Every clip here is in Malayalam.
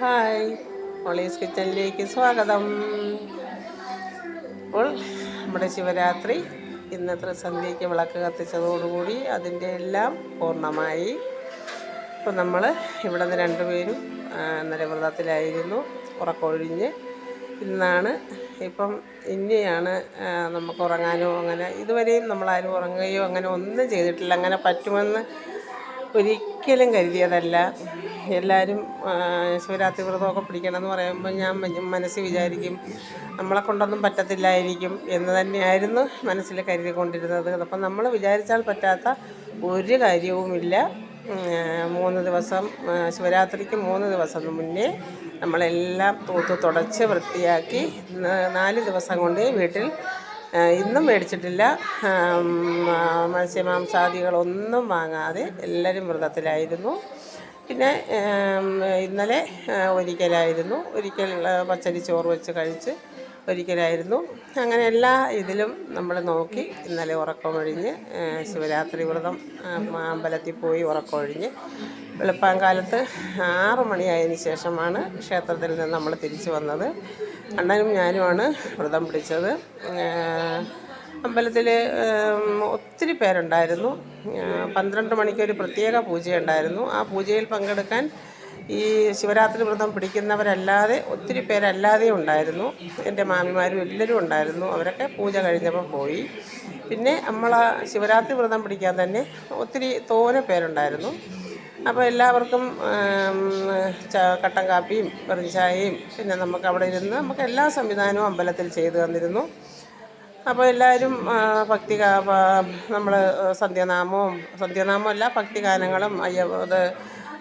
ഹായ്. മോളീസ് കിച്ചണിലേക്ക് സ്വാഗതം. അപ്പോൾ നമ്മുടെ ശിവരാത്രി ഇന്നത്തെ സന്ധ്യയ്ക്ക് വിളക്ക് കത്തിച്ചതോടുകൂടി അതിന്റെ എല്ലാം പൂർണമായി. ഇപ്പോൾ നമ്മൾ ഇവിടെ നിന്ന് രണ്ടുപേരും ആ, ഇന്നലെ വ്രതത്തിലായിരുന്നു. ഉറക്കൊഴിഞ്ഞ് ഇന്നാണ്. ഇപ്പം ഇനിയാണ് നമുക്ക് ഉറങ്ങാനോ അങ്ങനെ ഇതുവരെയും നമ്മളാരും ഉറങ്ങുകയോ അങ്ങനെ ഒന്നും ചെയ്തിട്ടില്ല. അങ്ങനെ പറ്റുമെന്ന് ഒരിക്കലും കരുതിയതല്ല. എല്ലാവരും ശിവരാത്രി വ്രതമൊക്കെ പിടിക്കണമെന്ന് പറയുമ്പോൾ ഞാൻ മനസ്സിൽ വിചാരിക്കും നമ്മളെ കൊണ്ടൊന്നും പറ്റത്തില്ലായിരിക്കും എന്ന് തന്നെയായിരുന്നു മനസ്സിൽ കരുതിക്കൊണ്ടിരുന്നത്. അപ്പം നമ്മൾ വിചാരിച്ചാൽ പറ്റാത്ത ഒരു കാര്യവുമില്ല. മൂന്ന് ദിവസം ശിവരാത്രിക്ക് മൂന്ന് ദിവസം മുന്നേ നമ്മളെല്ലാം തൂത്ത് തുടച്ച് വൃത്തിയാക്കി നാല് ദിവസം കൊണ്ട് വീട്ടിൽ ഇന്നും മേടിച്ചിട്ടില്ല. മത്സ്യമാംസാദികളൊന്നും വാങ്ങാതെ എല്ലാവരും വ്രതത്തിലായിരുന്നു. പിന്നെ ഇന്നലെ ഒരിക്കലായിരുന്നു. ഒരിക്കൽ പച്ചരി ചോറ് വെച്ച് കഴിച്ച് ഒരിക്കലായിരുന്നു. അങ്ങനെ എല്ലാ ഇതിലും നമ്മൾ നോക്കി ഇന്നലെ ഉറക്കമൊഴിഞ്ഞ് ശിവരാത്രി വ്രതം അമ്പലത്തിൽ പോയി ഉറക്കമൊഴിഞ്ഞ്. വെളുപ്പാങ്കാലത്ത് ആറ് മണിയായതിനു ശേഷമാണ് ക്ഷേത്രത്തിൽ നിന്ന് നമ്മൾ തിരിച്ചു വന്നത്. അണ്ണനും ഞാനുമാണ് വ്രതം പിടിച്ചത്. അമ്പലത്തിൽ ഒത്തിരി പേരുണ്ടായിരുന്നു. പന്ത്രണ്ട് മണിക്ക് ഒരു പ്രത്യേക പൂജയുണ്ടായിരുന്നു. ആ പൂജയിൽ പങ്കെടുക്കാൻ ഈ ശിവരാത്രി വ്രതം പിടിക്കുന്നവരല്ലാതെ ഒത്തിരി പേരല്ലാതെ ഉണ്ടായിരുന്നു. എന്റെ മാമിമാരും എല്ലാവരും ഉണ്ടായിരുന്നു. അവരൊക്കെ പൂജ കഴിഞ്ഞപ്പോൾ പോയി. പിന്നെ നമ്മൾ ശിവരാത്രി വ്രതം പിടിക്കാൻ തന്നെ ഒത്തിരി തോനെ പേരുണ്ടായിരുന്നു. അപ്പോൾ എല്ലാവർക്കും കട്ടൻ കാപ്പിയും വെറും ചായയും പിന്നെ നമുക്ക് അവിടെ ഇരുന്ന് നമുക്ക് എല്ലാ സംവിധാനവും അമ്പലത്തിൽ ചെയ്തു തന്നിരുന്നു. അപ്പോൾ എല്ലാവരും ഭക്തി നമ്മൾ സന്ധ്യാനാമവും സന്ധ്യാനാമമല്ല ഭക്തിഗാനങ്ങളും അയ്യ ഗാനങ്ങളും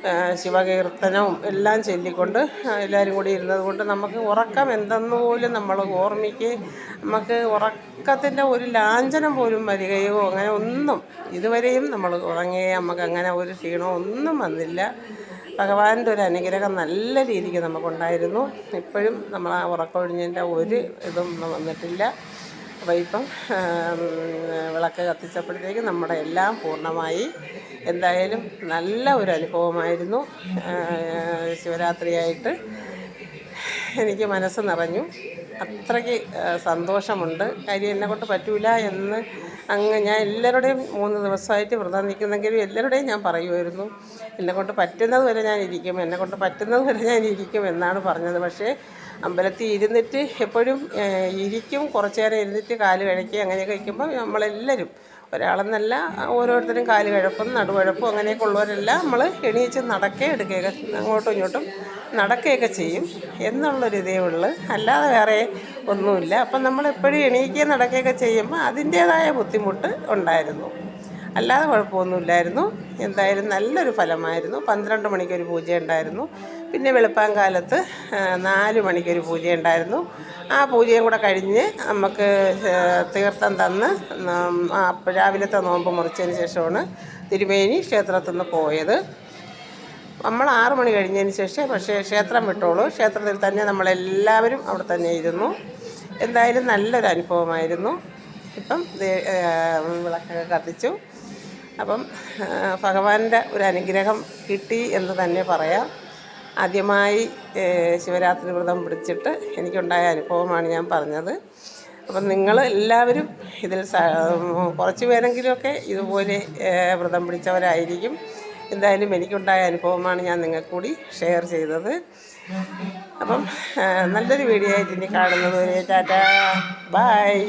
ആ, ശിവകീർത്തനവും എല്ലാം ചൊല്ലിക്കൊണ്ട് എല്ലാവരും കൂടി ഇരുന്നത് കൊണ്ട് നമുക്ക് ഉറക്കം എന്തെന്ന് പോലും നമ്മൾ ഓർമ്മിക്കുകയും നമുക്ക് ഉറക്കത്തിന്റെ ഒരു ലാഞ്ചനം പോലും വരികയോ അങ്ങനെ ഒന്നും ഇതുവരെയും നമ്മൾ ഉറങ്ങുകയും നമുക്ക് അങ്ങനെ ഒരു ക്ഷീണമോ ഒന്നും വന്നില്ല. ഭഗവാന്റെ ഒരു അനുഗ്രഹം നല്ല രീതിക്ക് നമുക്കുണ്ടായിരുന്നു. ഇപ്പോഴും നമ്മൾ ആ ഉറക്കമൊഴിഞ്ഞതിന്റെ ഒരു ഇതും വന്നിട്ടില്ല. ആം, വിളക്ക് കത്തിച്ചപ്പോഴത്തേക്ക് നമ്മുടെ എല്ലാം പൂർണമായി. എന്തായാലും നല്ല ഒരു അനുഭവമായിരുന്നു. ശിവരാത്രിയായിട്ട് എനിക്ക് മനസ്സ് നിറഞ്ഞു. അത്രയ്ക്ക് സന്തോഷമുണ്ട്. കാര്യം എന്നെ കൊണ്ട് പറ്റൂല എന്ന് അങ്ങ് ഞാൻ എല്ലാവരുടെയും മൂന്ന് ദിവസമായിട്ട് വ്രതം നിൽക്കുന്നെങ്കിലും എല്ലാവരുടെയും ഞാൻ പറയുമായിരുന്നു. എന്നെക്കൊണ്ട് പറ്റുന്നത് വരെ ഞാൻ ഇരിക്കും എന്നെക്കൊണ്ട് പറ്റുന്നത് വരെ ഞാൻ ഇരിക്കും എന്നാണ് പറഞ്ഞത്. പക്ഷേ അമ്പലത്തിൽ ഇരുന്നിട്ട് എപ്പോഴും ഇരിക്കും. കുറച്ചു നേരം ഇരുന്നിട്ട് കാൽ കഴിക്കുക അങ്ങനെ കഴിക്കുമ്പോൾ നമ്മളെല്ലാവരും ഒരാളെന്നല്ല ഓരോരുത്തരും കാൽ കഴപ്പും നടുവഴപ്പും അങ്ങനെയൊക്കെ ഉള്ളവരെല്ലാം നമ്മൾ എണീച്ച് നടക്കേ എടുക്കുകയൊക്കെ അങ്ങോട്ടും ഇങ്ങോട്ടും നടക്കുകയൊക്കെ ചെയ്യും. എന്നുള്ളൊരു ഇതേ ഉള്ളു. അല്ലാതെ വേറെ ഒന്നുമില്ല. അപ്പം നമ്മളെപ്പോഴും എണീക്കുകയും നടക്കുകയൊക്കെ ചെയ്യുമ്പോൾ അതിന്റേതായ ബുദ്ധിമുട്ട് ഉണ്ടായിരുന്നു. അല്ലാതെ കുഴപ്പമൊന്നുമില്ലായിരുന്നു. എന്തായാലും നല്ലൊരു ഫലമായിരുന്നു. പന്ത്രണ്ട് മണിക്കൊരു പൂജ ഉണ്ടായിരുന്നു പിന്നെ വെളുപ്പാങ്കാലത്ത് നാല് മണിക്കൊരു പൂജ ഉണ്ടായിരുന്നു ആ പൂജയും കൂടെ കഴിഞ്ഞ് നമുക്ക് തീർത്ഥം തന്ന് രാവിലത്തെ നോമ്പ് മുറിച്ചതിന് ശേഷമാണ് തിരുമേനി ക്ഷേത്രത്തിൽ നിന്ന് പോയത്. നമ്മൾ ആറു മണി കഴിഞ്ഞതിന് ശേഷം പക്ഷേ ക്ഷേത്രം വിട്ടോളൂ. ക്ഷേത്രത്തിൽ തന്നെ നമ്മളെല്ലാവരും അവിടെ തന്നെ ഇരുന്നു. എന്തായാലും നല്ലൊരു അനുഭവമായിരുന്നു. ഇപ്പം വിളക്കൊക്കെ കത്തിച്ചു. അപ്പം ഭഗവാന്റെ ഒരു അനുഗ്രഹം കിട്ടി എന്ന് തന്നെ പറയാം. ആദ്യമായി ശിവരാത്രി വ്രതം പിടിച്ചിട്ട് എനിക്കുണ്ടായ അനുഭവമാണ് ഞാൻ പറഞ്ഞത്. അപ്പം നിങ്ങൾ എല്ലാവരും ഇതിൽ കുറച്ച് പേരെങ്കിലുമൊക്കെ ഇതുപോലെ വ്രതം പിടിച്ചവരായിരിക്കും. എന്തായാലും എനിക്കുണ്ടായ അനുഭവമാണ് ഞാൻ നിങ്ങൾക്ക് കൂടി ഷെയർ ചെയ്തത്. അപ്പം നല്ലൊരു വീഡിയോ ആയിട്ട് ഇനി കാണുന്നത് ടാറ്റാ ബായ്.